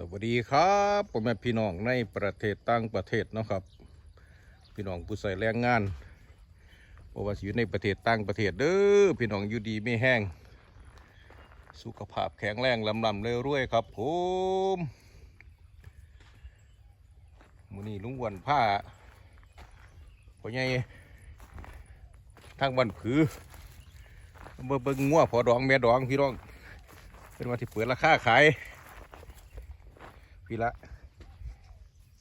สวัสดีครับผมแม่พี่น้องในประเทศต่างประเทศนะครับ พี่น้องผู้ใส่แรงงานเพราะว่าอยู่ในประเทศต่างประเทศเด้อพี่น้องอยู่ดีไม่แห้ง สุขภาพแข็งแรงลำลำเลยรวยๆครับผมมือนี้ลุงวันผ้าพ่อใหญ่ทางบ้านผือเบิ่งเบ่งงัวพอดองแม่ดองพี่น้องเป็นว่าที่เปิดราคาขาย พี่ละ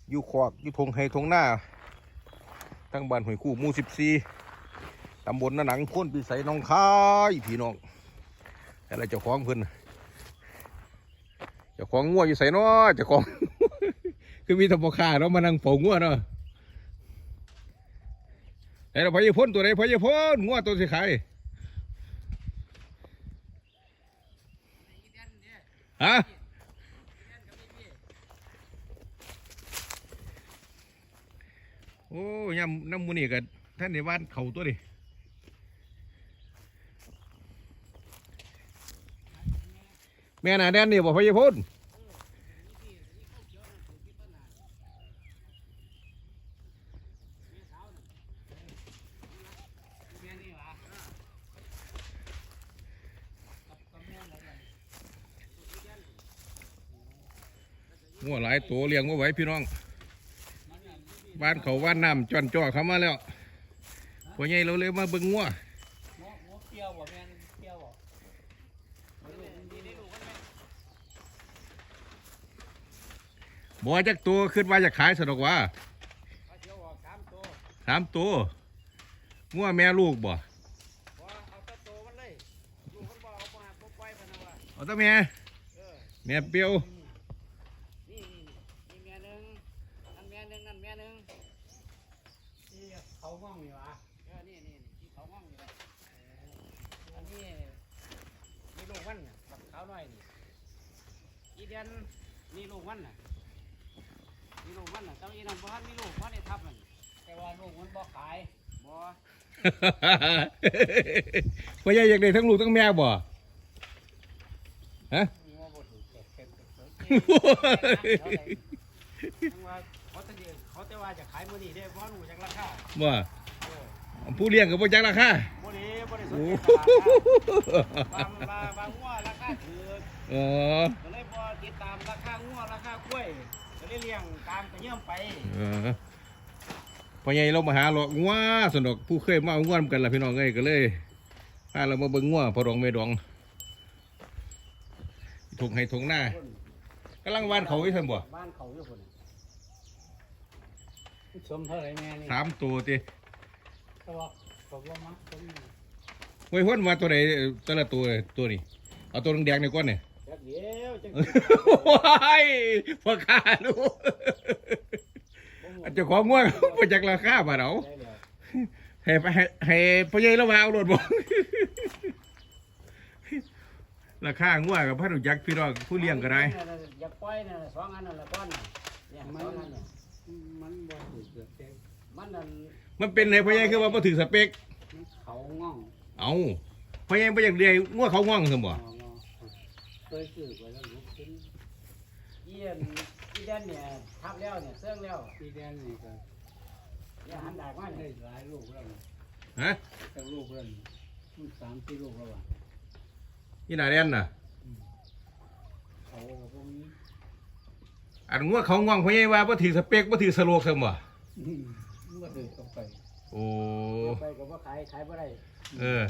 อยู่ขอกอยู่ทงไฮทงหน้า ทั้งบ้านหอยคู่มู่สิบสี่ตำบลนาหนังพ้นปีใสน้องคายพี่น้องอะไรเจ้าของเพิ่นน่ะเจ้องงัวอยู่ใส่นาะเจ้อง คือมีแตะพอขาเนามานั่งเฝ้างัวเนาะไอ้เราพยพ้นตัวไหนพยพ้นงัวตัวสิขายฮะ โอ้ยำน้ำมูนี่กับท่านในบ้านเขาตัวดิแม่น่ะแดนนี่บอกพยพุนงัวหลายตัวเลี้ยงไว้ไหวพี่น้อง บ้านเขาบ้านน้ำจอนจ่อเข้ามาแล้วพ่อใหญ่เราเลยมาเบิ่งงัวหมอหมอเกี่ยวบ่แม่นเกี่ยวบ่บ่จักตัวขึ้นมาจะขายสนอกว่าสามตัวสามตัวงัวแม่ลูกบ่เอาแตะตัวมันเลยลูกมันบ่เอาบ่หักบ่ปล่อยมันนะว่าเอาแม่แม่เปียวนี่นี่แม่หนึงนั่น แม่หนึงนั่นแม่หนึงนี่เขาห้องนี่วะเออนี่นี่นี่ที่เขาห้องนี่แหละเอออันนี้นี่ลูกมันน่ะบักขาวน้อยนี่อีเดือนนี่ลูกมันน่ะนี่ลูกมันน่ะแต่ว่าอีนั่นบ่ทันมีลูกเพราะได้ทับมันแต่ว่าลูกมันบ่ขายบ่พ่อใหญ่อยากได้ทั้งลูกทั้งแม่บ่ฮะ วเขาจะว่าจะขายมื้อนี้เด้เพราะหนูจักราคาบ่เออผู้เลี้ยงกับพ่จักราคาบ่ได้บ่ได้สนโอ้ใจตลาดนะบางบางบางงัวราคาถูกอ๋อก็เลยบ่ติดตามราคางัวราคากล้วยก็เลยเลี้ยงตามไปเยี่ยมไปเออพ่อใหญ่เรามาหาเรางัวสนอกผู้เคยมาเอางัวนำกันล่ะพี่น้องเอ้ยก็เลยพาเรามาเบิ่งงัวพอดองแม่ดองทงให้ทงหน้าคนกำลังวานเขาอีกซั่นบ่บ้านเขาอยู่พุ่น สมเท่าไหร่แม่นี่สามตัวติก็บอกบอกว่ามั้งสมไว้พ้นมาตัวไหนแต่ละตัวตัวนี้เอาตัวแดงๆในก้อนเนี่ย จักเดียวจังว้ายพอขาดูอันเจ้าของง่วงมาจากราคาบ่าเราได้แล้วให้ไปให้ให้พ่อใหญ่เรามาเอารถบ่ราคาง่วงกับพันธุจักรพี่น้องผู้เลี้ยงก็ได้ อยากปล่อยน่ะสองอันนั่นละก้อนน่ะเนี่ยสองอันเนี่ย มันบ่ถูกเกิดแต่ มันนั่นมันเป็นไงพ่อใหญ่คือว่าบ่ถึงสเปค มันเขาง่องเอาพ่อใหญ่บ่อยากเลี้ยงง่วงเขาง่วงซั่นบ่งองเคยซื้อไปแล้วลุกขึ้นเยี่ยนอีแดนเนี่ยทับแล้วเนี่ยเสื่องแล้วพี่แดนนี่ก็เนี่ยหันดากมาได้เนี่ยหลายลูกแล้วนะฮะแต่ลูกแล้วนี่มันสามสี่ลูกแล้วว่ะนี่น่าแดนน่ะ เขาก็พวกนี้อันง่วงเขาง่วงพ่อใหญ่ว่าบ่ถึงสเปคบ่ถึงสโลกซั่นบ่ อืมมันก็เดินเข้าไปโอ้ไปกับว่าขายขายบ่ได้เออ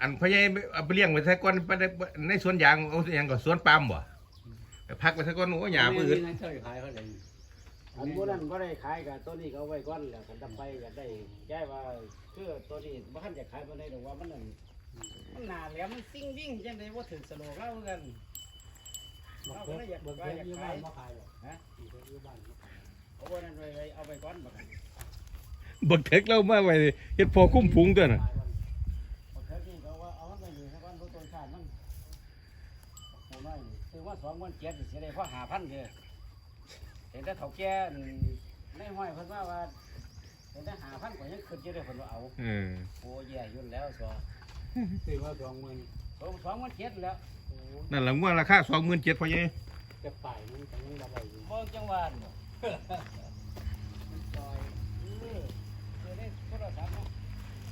อันพ่อใหญ่เอาไปเลี้ยงไว้ใส่ก้อนไปในในสวนยางเอาสวนยางก่อนสวนปาล์มบ่ไปพักไว้ใส่ก้อนโอ้หญ้าปืแม่นนี่นั่นเท่าไหร่ขายเขาเลยอันพวกนั้นบ่ได้ขายกับตัวนี้เขาเอาไว้ก่อนแล้วกันจะไปอยากได้แก้ว่าคือตัวนี้บ่ทันจะขายบ่ได้ดอกว่ามันนั่นมันหนาแหลมมันซิ่งวิ่งจังได๋บ่ถึงสโลกแล้วคือกันบักเราเก็ก็บเลยอยากบักว่าเก็บอยากอยู่ขาบ้ายนมาขายหรอกฮะบักเก็บอยู่บ้านมาขาย เอาบ่นั้นไว้ไว้เอาไว้ก่อนบ่กันบักเท็กเรามาไว้เฮ็ดพอคุ้มพุงตัวน่ะขายวันเอาเถิดนี่เขาว่าเอามันไปอยู่ซะก่อนบ่ต้นชาติมันโหน้อยนี่คือว่า2วันเจ็ดนี่สิได้พอ5,000เด้อเห็นแต่เฒ่าแก่ในห้อยเพิ่นว่าว่าเห็นแต่5,000ก็ยังขึ้นอยู่เด้อเพิ่นว่าเอาเออโอ้แย่ยุ่นแล้วสอซื้อมาสองหมื่นสองสองมันเจ็ดแล้วโอ้นั่นแหละงวดราคาสองหมื่นเจ็ดพอยังจะไปมันจะยังระบายอยู่เบิ่งจังหวัด บ่มันซอยเออเจอได้โทรศัพท์เนาะ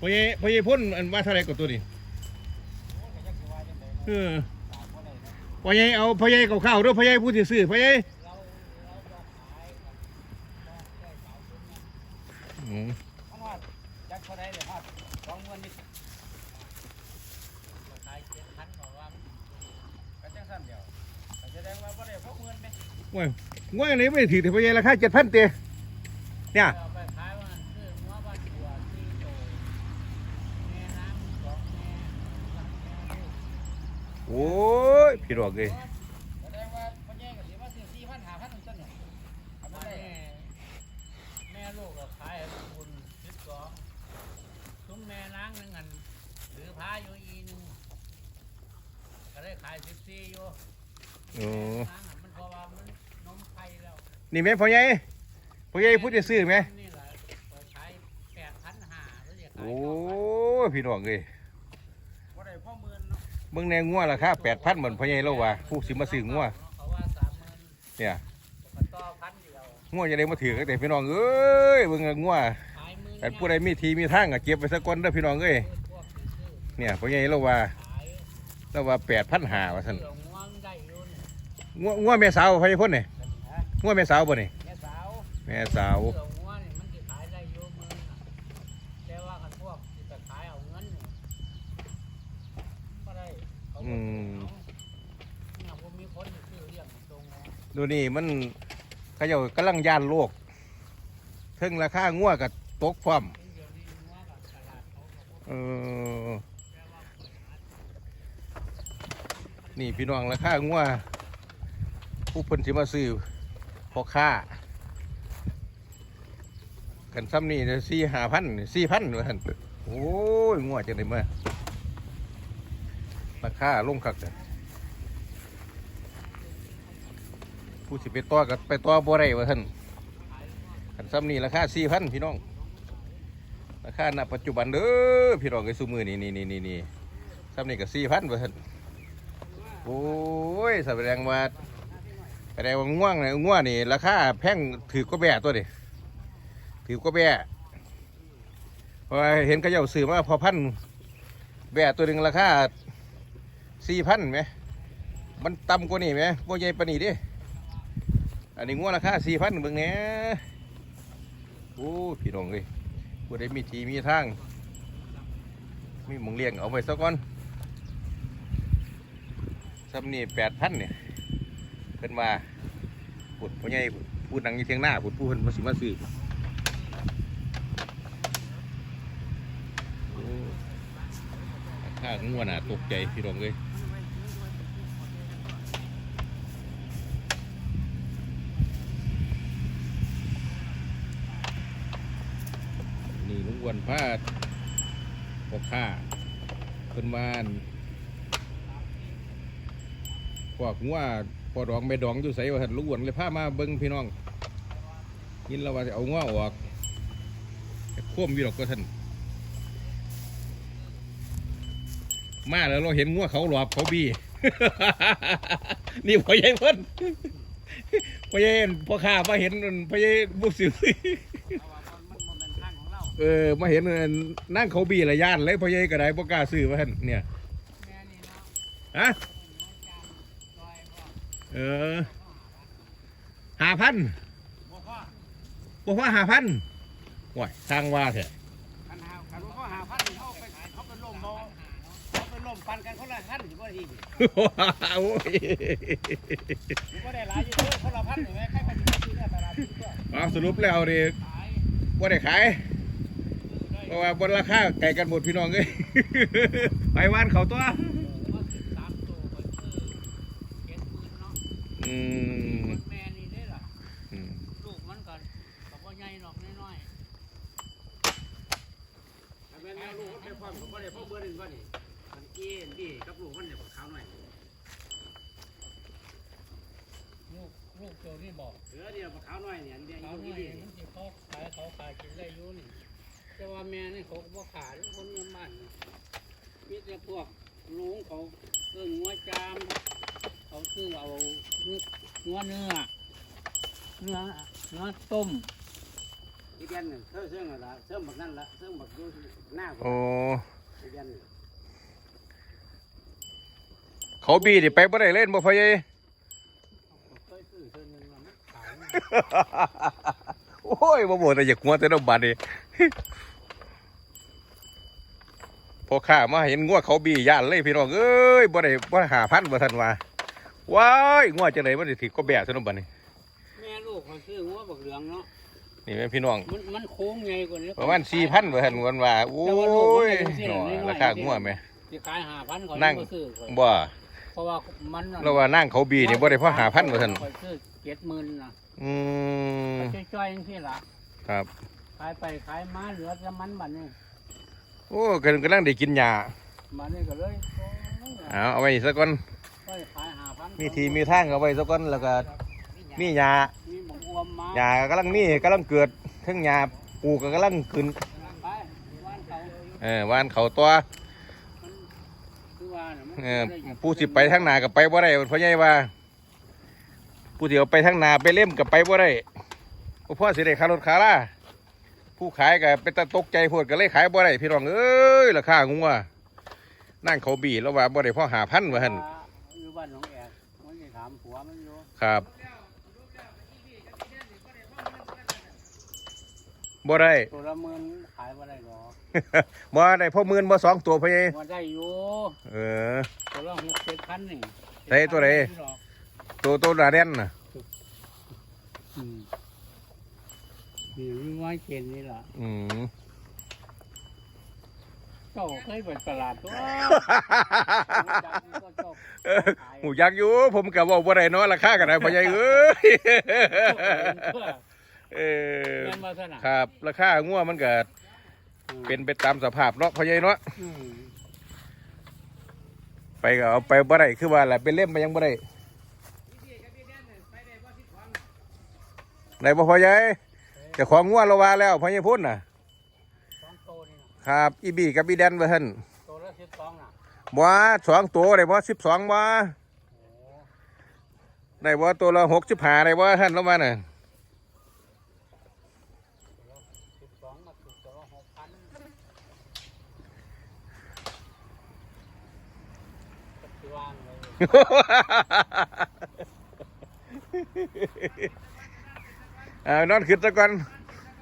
พอยังพอยังพ่นอันว่าเท่าไหรกับตัวนี้โอ้ก็จักสิว่าจังได๋เออตามบ่ได้เนาะพอยังเอาพอยังกับข้าวด้วยพอยังพูดซื่อๆพอยังเราเราบ่ขายครับบ่ได้ขายคนเนี่ย อืม มันว่าจักเท่าใดเด้ฮอด20,000นิดราคา7,000บอกว่าก็จังซั่นเดียวก็แสดงว่าบ่ได้พกเงินไหม งวดงวดอันนี้ ไม่ถือแต่พยังราคาเจ็ดพันเตะเนี่ยเอาไปขายว่าซื้อหัวบ้านตัวที่โตแม่น้ำสองแม่หลังแม่ลูกโอ้ยพี่ดอกเลยอแย่ก็สิมาซื้อสี่พันห้าพันต้นเนี่ยเอาไปได้แม่ลูกก็ขายสิบสี่อยู่ นี่ไหมพ่อยังพอยังพูดซื่อไหมนี่แหละเปิดขายแปดพันห้าแล้วจะขายโอ้ต่อไปยพี่ดอกเลยบ่ได้พ่อหมื่นเนาะเบิ่งในงัวราคาแปดพันเหมือนพ่อยังเราว่าผู้สิมาซื้องัวเขาว่าสามหมื่นเนี่ยก็ต่อพันเดียวงัวจะได้มาถือกันแต่พี่น้องเอ้ยเบิ่งเอางัวขายมือแต่ผู้ใดมีทีมีทางก็เก็บไปสักก้อนเด้อพี่น้องเอ้ยพวกซื้อเนี่ยพ่อยังเราว่าขายเราว่าแปดพันหาว่าท่านเสือง่วงได้อยู่น งัวงัวแม่สาวพ่อยังพ่นเนี่ฮะ งัวแม่สาวบ่นี่แม่สาวแม่สาวเสือง่วงนี่มันสิขายได้อยู่มือน่ะแต่ว่าคันพวกที่จะขายเอาเงินนี่บ่ได้เขาบ่เอาเนี่ยผมมีคนที่ซื้อเลี้ยงตรงนะดูนี่มันเขาเจ้ากำลังย่านโลกถึงราคางัวกับตกพร้อมเดี๋ยวนี้งัวกับตลาดเขาก็บ่เออแปลว่าเปิดร้านนี่พี่น้องราคางัวผู้เพิ่นสิมาซื้อ พ่อค้ากันซ้ำนี่สี่ห้าพันสี่พันว่าท่านโอ้ยงัวจะได้มาราคาลงคักผู้สิไปต่อกับไปต่อบ่ได้ว่าท่านกันซ้ำนี่ราคาสี่พันพี่น้องราคาณปัจจุบันเด้อพี่น้องไอ้ซูมือนี่นี่นี่นี่นี่ซ้ำนี่ก็สี่พันว่าท่านโอ้ยแสดงว่า แสดงว่าง่วงเลยง่วงนี่ราคาแพงถือก็แบ่ตัวดิถือก็แบ่พราะว่าเห็นเขาเจ้าซื้อมาพอพันแบ่ตัวหนึ่งราคาสี่พันไหมมันต่ำกว่านี่ไหมโบใหญ่ปนี่ดิอันนี้ง่วงราคาสี่พันเบิ่งแหน่โอ้พี่น้องเลยผู้ใดมีทีมีทาง มีมองเลี้ยงเอาไปซะก่อนซ้ำนี่แปดพันเนี่ย เพิ่นว่าพูดพ่อใหญ่พูดนังยู่เทียงหน้าพูดผู้เพิ่นมาสิมาซื้อโอ้าคางัวน่ะตกใจพี่น้องเลยนี่ลุงวนพาดพ่อค้าเพิ่นว่านพวกงัวพ อดองไม่ดองอยู่ใส่ว่าหันลูกวนเลยพามาเบิ้งพี่น้องยินเราว่าจะเอางัวออกควมอยู่หรอกก็ท่านมาแล้วเราเห็นงัวเขาหลอบเขาบีนี่พ่อใหญ่เพิ่นพ่อใหญ่พ่อข้ามาเห็นพ่อใหญ่บุกสิวเอเออมาเห็นนั่งเขาบีละยานเลยพ่อใหญ่ก็ได้พ่กล้าซื้อมาท่านเนี่ยแม่นี่เนาะฮะ เออหาพันบ่พ่อบอกว่าหาพันว้ยสร้างว่าแท้คันหาคันว่าเขาหาพันเขาไปเขาไปล่มเขาเขาไปล่มปันกันคนละพันอยู่บ่ทีโอ้ยอยู่บ่ได้หลายอยู่เด้อคนละพันนี่แม่ใครไปซื้อเนี่ยตลาดซื้อก็เอาสรุปแล้วดิขายว่ได้ขายเพราะว่าบนราคาไก่กันหมดพี่น้องเอ้ยไปว่านเขาตัว มาสิบสามตัวก็คือเจ็ดหมื่นเนาะ อื มแม่นี่ได้ล่ะอืมลูกมันก็ก็บ่ใหญ่หรอกน้อยๆถ้าแม่นแม่ลูกมันไปพร้อมก็บ่ได้พอเบอร์หนึงก็นี่มันเอ็นดีกับลูกมันเนี่ยบ่ขาวหน่อยลูกลูกตัวนี้บอกเสือเนี่ยบ่ขาวหน่อยเนี่ยเนี่ยอยู่ดีมันสิเขาขายเขาขายกินได้อยู่นี่แต่ว่าแม่นี่เขาก็บ่ขายคนเงินบ้านนี่มีแต่พวกลุงเขาซื้องัวจาม เขาซื้อเอาเนื้องัวเนื้อเนื้อเนื้อต้มอีเดียนเนี่ยเชื่อเชื่อนั่นละเชื่อบักนั่นละเชื่อบักอยู่หน้าโอ้อีเดียนนี่เขาบีดิไปบ่ได้เล่นบ่พ่อใหญ่เคยซื้อเชื่อหนึงแล้วมันขายโอ้ยบ่บ่แต่อยากหัวแต่ดอกบาดนี่พอข้ามาเห็นงัวเขาบีย่านเลยพี่น้องเอ้ยบ่ได้บ่หาพันบ่ทันว่า ว้ายงัวจังไดมันสิถือก็แบะซะเนาะบัดนี้ แม่ลูกเขาซื้องัวบักเหลืองเนาะ นี่แม่นพี่น้อง มันมันโค้งใหญ่กว่านี้ ประมาณ4,000บ่ทันวันว่า โอ้ยหนอราคางัวแม่ที่ขายหาพันเขานั่ง บ่ซื้อข้อยบ่เพราะว่ามันเราว่านั่งเขาบีนี่บ่ได้พอหาพันบ่ทันข้อยซื้อเจ็ดหมื่นนะอืมจ้อยๆจังซี่ล่ะครับ ขายไปขายมาเหลือแต่มันบัดนี้โอ้กำลังกำลังได้กินหญ้าบัดนี้ก็เลยโอ้ยเอาเอาไว้ซะก่อน ก็ขายหาพัน มีทีมีทางเอาไว้ซะก่อนแล้วก็มีหญ้ามีหมกอวมมาหญ้ากำลังมีกำลังเกิดทั้งหญ้าปลูกก็กำลังขึ้นไปบ้านเขาเออวานเขาตัวคือว่าน่ะมันเออผู้สิไปทางหนากับไปบ่ได้เพราะไงว่า ผู้ที่เอาไปทางหนาไปเล่มกับไปบ่ได้เพราะพ่อสิได้ค่ารถค่าล่าผู้ขายก็เป็นตาตกใจโพดก็เลยขายบ่ได้พี่น้องเอ้ยราคางัวนั่งเขาบีแล้วว่าบ่ได้พ่อหาพันว่าหั่น อยู่บ้านหนองแอ ครับบ่ได้ตัวละหมื่นขายบ่ได้หรอกบ่ได้พ่อหมื่นบ่สองตัวพ่อใหญ่บ่ได้อยู่เออตัวละหกเจ็ดพันนี่ได้ตัวใดตัวตัวดาเด่นน่ะอืมนี่มีไม้เกณฑ์นี่ล่ะอืม เจ้าเคยไปตลาดตัวก็ชอบเออหูยักอยู่ ผมก็บอกว่าไรเนาะราคากันได้พ่อใหญ่เอ้ยเออเงินมาเท่าไหร่ครับ ราคางัวมันก็เป็นไปตามสภาพเนาะพ่อใหญ่เนาะอืมไปก็เอาไปบ่ได้คือว่าแหละเป็นเล่มไปยังบ่ได้ได้บ่พ่อใหญ่เจะของงัวเราว่าแล้วพ่อใหญ่พุ่นน่ะสองโตนี่นะ ครับอีบีกับอีแดนว่าหั่นโตละสิบสองน่ะบ่สองตัวได้บ่12บ่โอ้ได้บ่ตัวละ65ได้บ่ท่านเรามาน่ะสิบสองมาสิบสองหกพันปัจจุบันเลยเอานอนขึ้นซะก่อน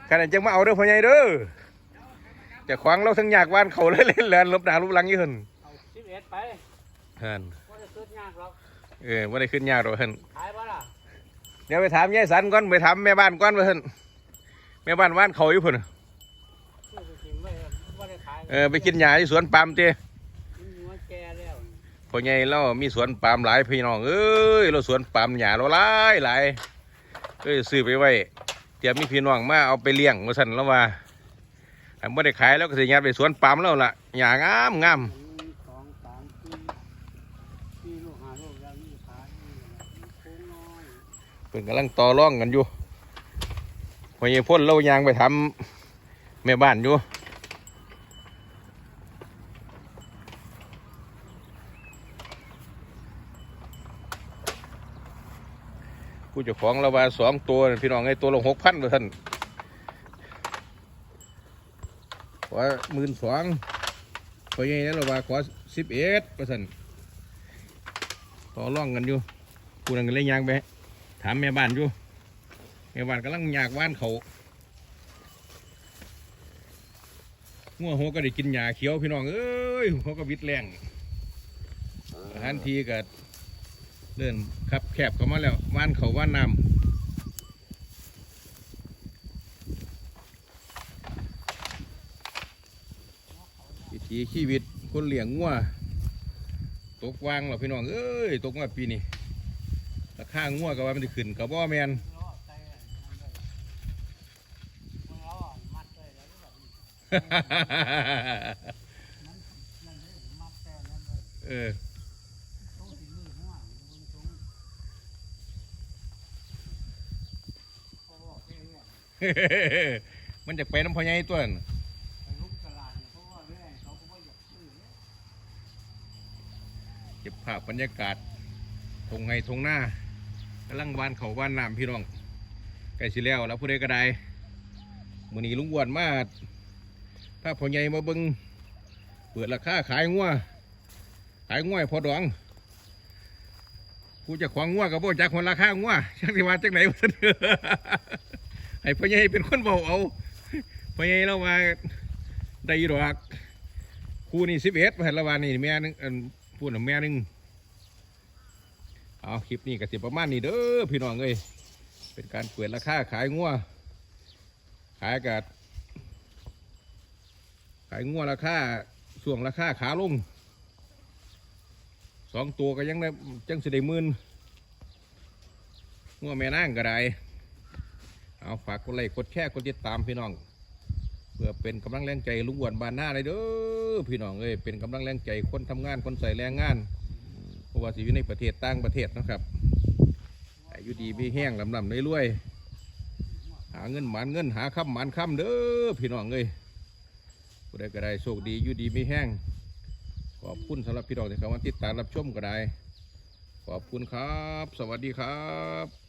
ขนาดจังมาเอาเด้อพ่อใหญ่เด้อเจะขวางเราทั้งยากวานเขาเลยเล่นแลนลบหนาลบหลังอยู่หั่นเอาสิบเอ็ดไปหั่นว่าจะซื้อยากหรอกเออบ่ได้ขึ้นยากหรอกหั่นขายปะล่ะเดี๋ยวไปถามยายสันก่อนไปถามแม่บ้านก่อนว่าหั่นแม่บ้านวานเขาอยู่พุ่นน่ะซื้อไปกินไม่ว่าได้ขายเออไปกินหญ้าที่สวนปาล์มเต้มันหัวแก่แล้วพ่อใหญ่เรามีสวนปาล์มหลายพี่น้องเอ้ยเราสวนปาล์มหญ้าเราหลายหลายเอ้ยซื้อไปไว้เตรียมมีพี่น้องมาเอาไปเลี้ยงว่าซั่นแล้วว่า อันบ่ได้ขายแล้วก็สิยัดไปสวนปาล์มแล้วล่ะหญ้างามงามงสองสามสี่สี่ลูกหาลูกแล้วนี่ขายนี่โค้งน้อยเพิ่นกำลังต่อร่องกันอยู่พอเยพ่นเรายางไปทำแม่บ้านอยู่ผู้เจ้าของเราว่าสองตัวพี่น้องไอ้ตัวละหกพันเปอร์เซ็น ต์ว่าหมื่นสองพอเยนั้นเราว่าขอสิบเอ็ดเปอร์เซ็นต์ต่อร่องกันอยู่ผู้นั้นเลยยางไปถามแม่บ้านอยู่แม่บ้านกำลังอยากว่านเขางัวหัวก็ได้กินหญ้าเขียวพี่น้องเอ้ยหัวก็วิดแรงอาหารทีก็เดินขับแคบเข้ามาแล้วว่านเขาว่านน้ำ ถีชีวิตคนเลี้ยงงัวตกวางหรอพี่น้องเอ้ยตกมาปีนี้ราคางัวก็ว่ามันจะขึ้นกับบ่แมนล้อใจอันนั้นเลยมันล้อมัดเลยแล้วแบบนั่นเลยมัดแต่นั่นเลยเออต้องสิมือหัวบนตรงโอ้โหเท่เนี่ยมันจะไปน้ำพอใหญ่ตัวนั้น ไปลุกตลาดเนี่ยเพราะว่าเรื่อยเขาก็ว่าอยากซื้อเนี่ย เก็บ ภาพบรรยากาศทงไงทงหน้ากำลังวานเขาวานน้ำพี่น้องใกล้สิแล้วแล้วผู้ใดก็ได้มือนี้ลุงอ้วนมาถ้าพ่อใหญ่มาเบิงเปิดราคาขายงัวขายงัวให้พอดองผู้จะขวางงัวกับบ่จักคนราคางัวชักสิว่าจังไหนวะเสนอให้พ่อใหญ่เป็นคนเบาเอาพ่อใหญ่เราว่าได้อยู่ดอกคู่นี่สิบเอ็ดเห็นละวันนี่แม่นึงพูดถึงแม่นึง เอาคลิปนี้ก็สิประมาณนี้เด้อพี่น้องเอ้ยเป็นการเปิดราคาขายงัวขายกับขายงัวราคาช่วงราคาขาลงสองตัวก็ยังได้จังสิได้มื่นงัวแม่นางก็ได้เอาฝากกดไลค์กดแชร์กดติดตามพี่น้อง เพื่อเป็นกำลังแรงใจลุงอ้วนบานหน้าเลยเด้อพี่น้องเอ้ยเป็นกำลังแรงใจคนทำงานคนใส่แรงงาน ราะว่าสิอยู่ในประเทศต่างประเทศนะครับอายุดีมีแห้งลำลำรวยๆหาเงินหมานเงินหาคำหมานคำเด้อพี่น้องเอ้ยผู้ใดก็ได้โชคดีอยู่ดีมีแห้งขอบคุณสำหรับพี่น้องที่เข้ามาติดตามรับชมก็ได้ ขอบคุณครับ สวัสดีครับ